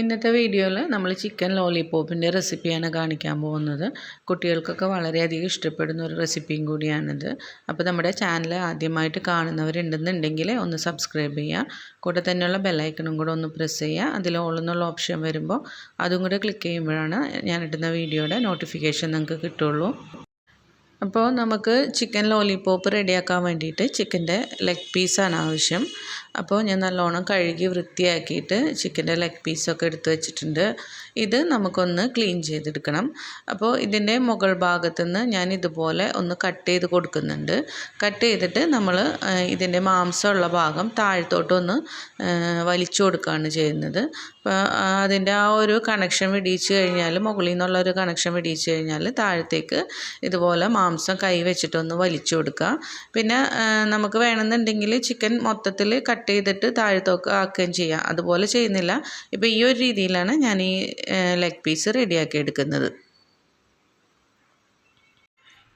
ഇന്നത്തെ വീഡിയോയിൽ നമ്മൾ ചിക്കൻ ലോലിപോപ്പിന്റെ റെസിപ്പിയാണ് കാണിക്കാൻ പോകുന്നത്. കുട്ടികൾക്കൊക്കെ വളരെയധികം ഇഷ്ടപ്പെടുന്ന ഒരു റെസിപ്പിയും കൂടിയാണിത്. അപ്പോൾ നമ്മുടെ ചാനൽ ആദ്യമായിട്ട് കാണുന്നവരുണ്ടെന്നുണ്ടെങ്കിൽ ഒന്ന് സബ്സ്ക്രൈബ് ചെയ്യുക. കൂടെ തന്നെയുള്ള ബെല്ലൈക്കണും കൂടെ ഒന്ന് പ്രസ് ചെയ്യുക. അതിൽ ഓളെന്നുള്ള ഓപ്ഷൻ വരുമ്പോൾ അതും കൂടെ ക്ലിക്ക് ചെയ്യുമ്പോഴാണ് ഞാനിടുന്ന വീഡിയോയുടെ നോട്ടിഫിക്കേഷൻ നിങ്ങൾക്ക് കിട്ടുള്ളൂ. അപ്പോൾ നമുക്ക് ചിക്കൻ ലോലിപോപ്പ് റെഡിയാക്കാൻ വേണ്ടിയിട്ട് ചിക്കന്റെ ലെഗ് പീസാണ് ആവശ്യം. അപ്പോൾ ഞാൻ നല്ലോണം കഴുകി വൃത്തിയാക്കിയിട്ട് ചിക്കന്റെ ലെഗ് പീസൊക്കെ എടുത്തു വെച്ചിട്ടുണ്ട്. ഇത് നമുക്കൊന്ന് ക്ലീൻ ചെയ്തെടുക്കണം. അപ്പോൾ ഇതിന്റെ മുകൾ ഭാഗത്തു നിന്ന് ഞാൻ ഇതുപോലെ ഒന്ന് കട്ട് ചെയ്ത് കൊടുക്കുന്നുണ്ട്. കട്ട് ചെയ്തിട്ട് നമ്മൾ ഇതിന്റെ മാംസമുള്ള ഭാഗം താഴത്തോട്ടൊന്ന് വലിച്ചു കൊടുക്കുകയാണ് ചെയ്യുന്നത്. അപ്പോൾ അതിന്റെ ആ ഒരു കണക്ഷൻ വെടിയിച്ച് കഴിഞ്ഞാൽ മുകളിൽ നിന്നുള്ള ഒരു കണക്ഷൻ വെടിയിച്ച് കഴിഞ്ഞാൽ താഴത്തേക്ക് ഇതുപോലെ മാംസം കൈ വെച്ചിട്ടൊന്ന് വലിച്ചു കൊടുക്കുക. പിന്നെ നമുക്ക് വേണമെന്നുണ്ടെങ്കിൽ ചിക്കൻ മൊത്തത്തിൽ കട്ട് ചെയ്തിട്ട് താഴത്തോക്ക് ആക്കുകയും ചെയ്യാം. അതുപോലെ ചെയ്യുന്നില്ല. ഇപ്പോൾ ഈ ഒരു രീതിയിലാണ് ഞാൻ ഈ ലെഗ് പീസ് റെഡിയാക്കി എടുക്കുന്നത്.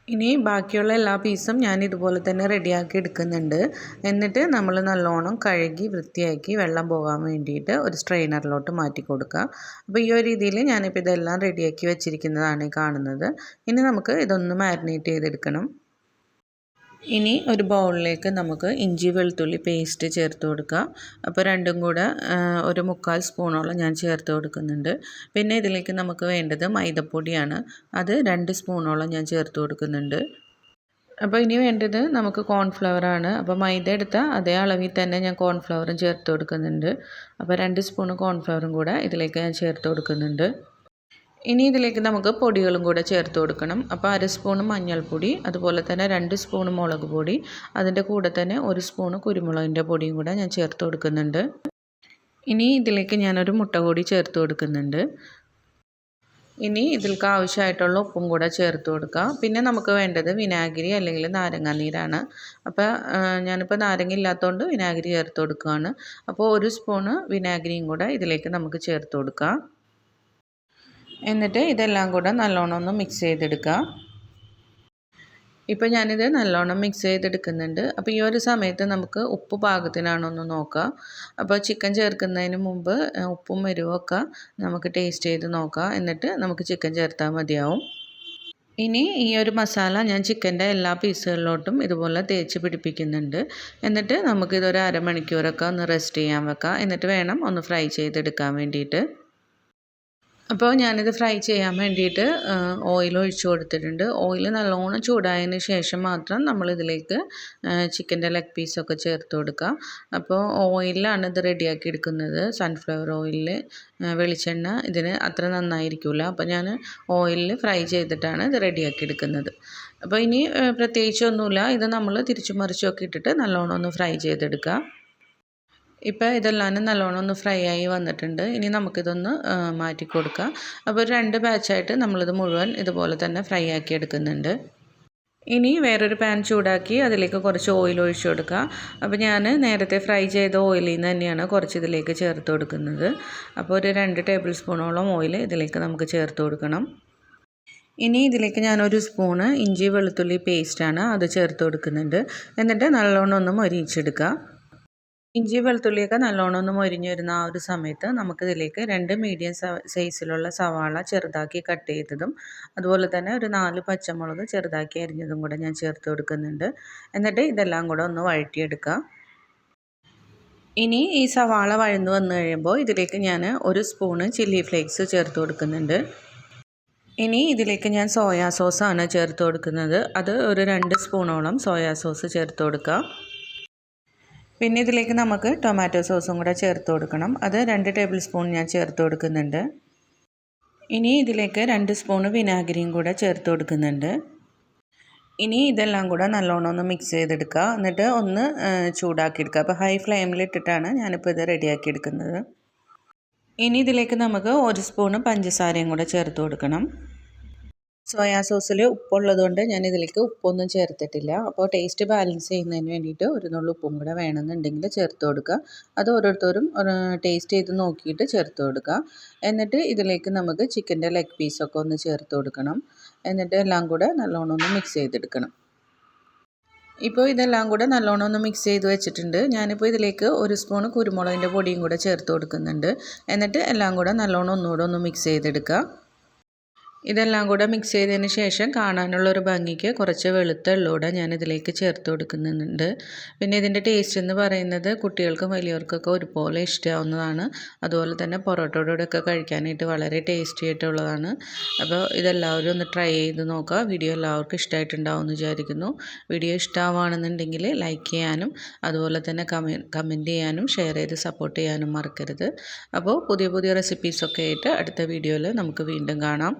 ഇനി ബാക്കിയുള്ള എല്ലാ പീസും ഞാൻ ഇതുപോലെ തന്നെ റെഡിയാക്കി എടുക്കുന്നുണ്ട്. എന്നിട്ട് നമ്മൾ നല്ലോണം കഴുകി വൃത്തിയാക്കി വെള്ളം പോകാൻ വേണ്ടിയിട്ട് ഒരു സ്ട്രെയിനറിലോട്ട് മാറ്റി കൊടുക്കുക അപ്പോൾ ഈ ഒരു രീതിയിൽ ഞാനിപ്പോൾ ഇതെല്ലാം റെഡിയാക്കി വെച്ചിരിക്കുന്നതാണ് കാണുന്നത്. ഇനി നമുക്ക് ഇതൊന്ന് മാരിനേറ്റ് ചെയ്തെടുക്കണം. ഇനി ഒരു ബൗളിലേക്ക് നമുക്ക് ഇഞ്ചി വെളുത്തുള്ളി പേസ്റ്റ് ചേർത്ത് കൊടുക്കാം. അപ്പോൾ രണ്ടും കൂടെ ഒരു മുക്കാൽ സ്പൂണോളം ഞാൻ ചേർത്ത് കൊടുക്കുന്നുണ്ട്. പിന്നെ ഇതിലേക്ക് നമുക്ക് വേണ്ടത് മൈദപ്പൊടിയാണ്. അത് രണ്ട് സ്പൂണോളം ഞാൻ ചേർത്ത് കൊടുക്കുന്നുണ്ട്. അപ്പോൾ ഇനി വേണ്ടത് നമുക്ക് കോൺഫ്ലവറാണ് അപ്പോൾ മൈദ എടുത്ത അതേ അളവിൽ തന്നെ ഞാൻ കോൺഫ്ലവറും ചേർത്ത് കൊടുക്കുന്നുണ്ട്. അപ്പോൾ രണ്ട് സ്പൂൺ കോൺഫ്ലവറും കൂടെ ഇതിലേക്ക് ഞാൻ ചേർത്ത് കൊടുക്കുന്നുണ്ട്. ഇനി ഇതിലേക്ക് നമുക്ക് പൊടികളും കൂടെ ചേർത്ത് കൊടുക്കണം. അപ്പോൾ അര സ്പൂണ് മഞ്ഞൾപ്പൊടി അതുപോലെ തന്നെ രണ്ട് സ്പൂണ് മുളക് പൊടി അതിന്റെ കൂടെ തന്നെ ഒരു സ്പൂണ് കുരുമുളകിന്റെ പൊടിയും കൂടെ ഞാൻ ചേർത്ത് കൊടുക്കുന്നുണ്ട്. ഇനി ഇതിലേക്ക് ഞാനൊരു മുട്ട കൂടി ചേർത്ത് കൊടുക്കുന്നുണ്ട്. ഇനി ഇതിൽക്ക് ആവശ്യമായിട്ടുള്ള ഉപ്പും കൂടെ ചേർത്ത് കൊടുക്കുക പിന്നെ നമുക്ക് വേണ്ടത് വിനാഗിരി അല്ലെങ്കിൽ നാരങ്ങ നീരാണ്. അപ്പോൾ ഞാനിപ്പോൾ നാരങ്ങ ഇല്ലാത്തതുകൊണ്ട് വിനാഗിരി ചേർത്ത് കൊടുക്കുകയാണ് അപ്പോൾ ഒരു സ്പൂണ് വിനാഗിരിയും കൂടെ ഇതിലേക്ക് നമുക്ക് ചേർത്ത് കൊടുക്കാം. എന്നിട്ട് ഇതെല്ലാം കൂടെ നല്ലോണം ഒന്ന് മിക്സ് ചെയ്തെടുക്കുക ഇപ്പോൾ ഞാനിത് നല്ലോണം മിക്സ് ചെയ്തെടുക്കുന്നുണ്ട്. അപ്പോൾ ഈ ഒരു സമയത്ത് നമുക്ക് ഉപ്പ് പാകത്തിനാണോ ഒന്ന് നോക്കുക അപ്പോൾ ചിക്കൻ ചേർക്കുന്നതിന് മുമ്പ് ഉപ്പും എരിവൊക്കെ നമുക്ക് ടേസ്റ്റ് ചെയ്ത് നോക്കാം. എന്നിട്ട് നമുക്ക് ചിക്കൻ ചേർത്താൽ മതിയാവും. ഇനി ഈ ഒരു മസാല ഞാൻ ചിക്കന്റെ എല്ലാ പീസുകളിലോട്ടും ഇതുപോലെ തേച്ച് പിടിപ്പിക്കുന്നുണ്ട്. എന്നിട്ട് നമുക്കിതൊരു അരമണിക്കൂറൊക്കെ ഒന്ന് റെസ്റ്റ് ചെയ്യാൻ വെക്കാം. എന്നിട്ട് വേണം ഒന്ന് ഫ്രൈ ചെയ്തെടുക്കാൻ വേണ്ടിയിട്ട്. അപ്പോൾ ഞാനിത് ഫ്രൈ ചെയ്യാൻ വേണ്ടിയിട്ട് ഓയിൽ ഒഴിച്ചു കൊടുത്തിട്ടുണ്ട്. ഓയിൽ നല്ലോണം ചൂടായതിന് ശേഷം മാത്രം നമ്മളിതിലേക്ക് ചിക്കന്റെ ലെഗ് പീസൊക്കെ ചേർത്ത് കൊടുക്കുക. അപ്പോൾ ഓയിലാണ് ഇത് റെഡിയാക്കി എടുക്കുന്നത്. സൺഫ്ലവർ ഓയിലിൽ വെളിച്ചെണ്ണ ഇതിന് അത്ര നന്നായിരിക്കില്ല അപ്പോൾ ഞാൻ ഓയിലിൽ ഫ്രൈ ചെയ്തിട്ടാണ് ഇത് റെഡിയാക്കി എടുക്കുന്നത്. അപ്പോൾ ഇനി പ്രത്യേകിച്ചൊന്നുമില്ല ഇത് നമ്മൾ തിരിച്ചു മറിച്ചൊക്കെ ഇട്ടിട്ട് നല്ലോണം ഒന്ന് ഫ്രൈ ചെയ്തെടുക്കുക. ഇപ്പോൾ ഇതെല്ലാം നല്ലോണം ഒന്ന് ഫ്രൈ ആയി വന്നിട്ടുണ്ട്. ഇനി നമുക്കിതൊന്ന് മാറ്റി കൊടുക്കാം. അപ്പോൾ രണ്ട് ബാച്ചായിട്ട് നമ്മളിത് മുഴുവൻ ഇതുപോലെ തന്നെ ഫ്രൈ ആക്കി എടുക്കുന്നുണ്ട്. ഇനി വേറൊരു പാൻ ചൂടാക്കി അതിലേക്ക് കുറച്ച് ഓയിൽ ഒഴിച്ചു കൊടുക്കുക. അപ്പോൾ ഞാൻ നേരത്തെ ഫ്രൈ ചെയ്ത ഓയിലിൽ നിന്ന് തന്നെയാണ് കുറച്ച് ഇതിലേക്ക് ചേർത്ത് കൊടുക്കുന്നത്. അപ്പോൾ ഒരു രണ്ട് ടേബിൾ സ്പൂണോളം ഓയിൽ ഇതിലേക്ക് നമുക്ക് ചേർത്ത് കൊടുക്കണം. ഇനി ഇതിലേക്ക് ഞാനൊരു സ്പൂണ് ഇഞ്ചി വെളുത്തുള്ളി പേസ്റ്റാണ് അത് ചേർത്ത് കൊടുക്കുന്നുണ്ട്. എന്നിട്ട് നല്ലോണം ഒന്ന് മൊരിയിച്ചെടുക്കുക. ഇഞ്ചി വെളുത്തുള്ളിയൊക്കെ നല്ലോണം ഒന്ന് മൊരിഞ്ഞ് വരുന്ന ആ ഒരു സമയത്ത് നമുക്കിതിലേക്ക് രണ്ട് മീഡിയം സൈസിലുള്ള സവാള ചെറുതാക്കി കട്ട് ചെയ്തതും അതുപോലെ തന്നെ ഒരു നാല് പച്ചമുളക് ചെറുതാക്കി അരിഞ്ഞതും കൂടെ ഞാൻ ചേർത്ത് കൊടുക്കുന്നുണ്ട്. എന്നിട്ട് ഇതെല്ലാം കൂടെ ഒന്ന് വഴറ്റിയെടുക്കുക ഇനി ഈ സവാള വഴന്നു വന്നു കഴിയുമ്പോൾ ഇതിലേക്ക് ഞാൻ ഒരു സ്പൂണ് ചില്ലി ഫ്ലേക്സ് ചേർത്ത് കൊടുക്കുന്നുണ്ട്. ഇനി ഇതിലേക്ക് ഞാൻ സോയാ സോസാണ് ചേർത്ത് കൊടുക്കുന്നത്. അത് ഒരു രണ്ട് സ്പൂണോളം സോയാ സോസ് ചേർത്ത് കൊടുക്കുക പിന്നെ ഇതിലേക്ക് നമുക്ക് ടൊമാറ്റോ സോസും കൂടെ ചേർത്ത് കൊടുക്കണം. അത് രണ്ട് ടേബിൾ സ്പൂൺ ഞാൻ ചേർത്ത് കൊടുക്കുന്നുണ്ട്. ഇനി ഇതിലേക്ക് രണ്ട് സ്പൂൺ വിനാഗിരിയും കൂടെ ചേർത്ത് കൊടുക്കുന്നുണ്ട്. ഇനി ഇതെല്ലാം കൂടെ നല്ലോണം ഒന്ന് മിക്സ് ചെയ്തെടുക്കുക. എന്നിട്ട് ഒന്ന് ചൂടാക്കിയെടുക്കുക. അപ്പോൾ ഹൈ ഫ്ലെയിമിൽ ഇട്ടിട്ടാണ് ഞാനിപ്പോൾ ഇത് റെഡിയാക്കി എടുക്കുന്നത്. ഇനി ഇതിലേക്ക് നമുക്ക് ഒരു സ്പൂണ് പഞ്ചസാരയും കൂടെ ചേർത്ത് കൊടുക്കണം. സോയാ സോസിൽ ഉപ്പുള്ളതുകൊണ്ട് ഞാൻ ഇതിലേക്ക് ഉപ്പൊന്നും ചേർത്തിട്ടില്ല. അപ്പോൾ ടേസ്റ്റ് ബാലൻസ് ചെയ്യുന്നതിന് വേണ്ടിയിട്ട് ഒരു നുള്ളു ഉപ്പും കൂടെ വേണമെന്നുണ്ടെങ്കിൽ ചേർത്ത് കൊടുക്കുക. അത് ഓരോരുത്തരും ടേസ്റ്റ് ചെയ്ത് നോക്കിയിട്ട് ചേർത്ത് കൊടുക്കുക. എന്നിട്ട് ഇതിലേക്ക് നമുക്ക് ചിക്കന്റെ ലെഗ് പീസൊക്കെ ഒന്ന് ചേർത്ത് കൊടുക്കണം. എന്നിട്ട് എല്ലാം കൂടെ നല്ലോണം ഒന്ന് മിക്സ് ചെയ്തെടുക്കണം. ഇപ്പോൾ ഇതെല്ലാം കൂടെ നല്ലോണം ഒന്ന് മിക്സ് ചെയ്ത് വെച്ചിട്ടുണ്ട്. ഞാനിപ്പോൾ ഇതിലേക്ക് ഒരു സ്പൂൺ കുരുമുളകിന്റെ പൊടിയും കൂടെ ചേർത്ത് കൊടുക്കുന്നുണ്ട്. എന്നിട്ട് എല്ലാം കൂടെ നല്ലോണം ഒന്നുകൂടെ ഒന്ന് മിക്സ് ചെയ്തെടുക്കുക. ഇതെല്ലാം കൂടെ മിക്സ് ചെയ്തതിന് ശേഷം കാണാനുള്ള ഒരു ഭംഗിക്ക് കുറച്ച് വെളുത്ത എള്ളൂടെ ഞാൻ ഇതിലേക്ക് ചേർത്ത് കൊടുക്കുന്നുണ്ട്. പിന്നെ ഇതിന്റെ ടേസ്റ്റ് എന്ന് പറയുന്നത് കുട്ടികൾക്കും വലിയവർക്കൊക്കെ ഒരുപോലെ ഇഷ്ടമാവുന്നതാണ് അതുപോലെ തന്നെ പൊറോട്ടയോടെ ഒക്കെ കഴിക്കാനായിട്ട് വളരെ ടേസ്റ്റി ആയിട്ടുള്ളതാണ്. അപ്പോൾ ഇതെല്ലാവരും ഒന്ന് ട്രൈ ചെയ്ത് നോക്കുക. വീഡിയോ എല്ലാവർക്കും ഇഷ്ടമായിട്ടുണ്ടാവും എന്ന് വിചാരിക്കുന്നു. വീഡിയോ ഇഷ്ടമാവുകയാണെന്നുണ്ടെങ്കിൽ ലൈക്ക് ചെയ്യാനും അതുപോലെ തന്നെ കമെ കമന്റ് ചെയ്യാനും ഷെയർ ചെയ്ത് സപ്പോർട്ട് ചെയ്യാനും മറക്കരുത്. അപ്പോൾ പുതിയ പുതിയ റെസിപ്പീസൊക്കെ ആയിട്ട് അടുത്ത വീഡിയോയിൽ നമുക്ക് വീണ്ടും കാണാം.